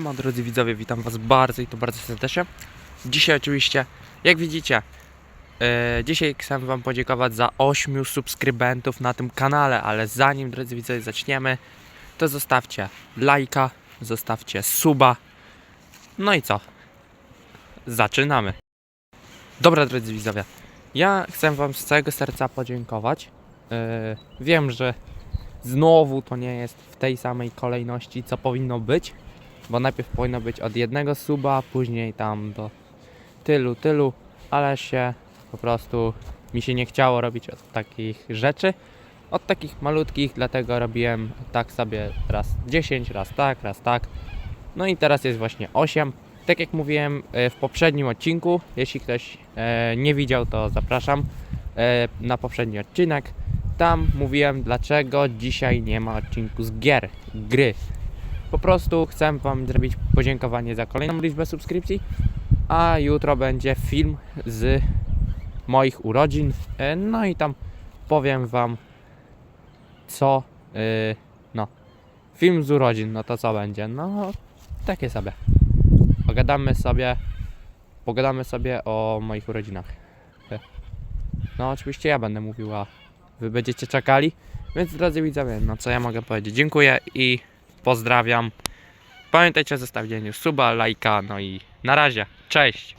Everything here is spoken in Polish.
Siema, drodzy widzowie, witam was bardzo i to bardzo serdecznie. Dzisiaj oczywiście, jak widzicie, e, dzisiaj chcę wam podziękować za 8 subskrybentów na tym kanale, ale zanim, drodzy widzowie, zaczniemy, to zostawcie lajka, zostawcie suba, no i co? Zaczynamy. Dobra, drodzy widzowie, ja chcę wam z całego serca podziękować. E, wiem, że znowu to nie jest w tej samej kolejności, co powinno być bo najpierw powinno być od jednego suba, później tam do tylu, tylu, ale się po prostu mi się nie chciało robić od takich rzeczy, od takich malutkich, dlatego robiłem tak sobie raz 10, raz tak, raz tak. No i teraz jest właśnie 8. Tak jak mówiłem e, w poprzednim odcinku, jeśli ktoś e, nie widział, to zapraszam e, na poprzedni odcinek. Tam mówiłem, dlaczego dzisiaj nie ma odcinku z gier, gry. Po prostu chcę Wam zrobić podziękowanie za kolejną liczbę subskrypcji, a jutro będzie film z moich urodzin. E, No i tam powiem Wam, co. e, No, film z urodzin, no to co będzie? No, takie sobie. Pogadamy sobie. Pogadamy sobie o moich urodzinach. E, No, oczywiście ja będę mówił, a Wy będziecie czekali. Więc drodzy widzowie, no co ja mogę powiedzieć? Dziękuję i pozdrawiam. Pamiętajcie o zostawieniu suba, lajka, no i na razie. Cześć!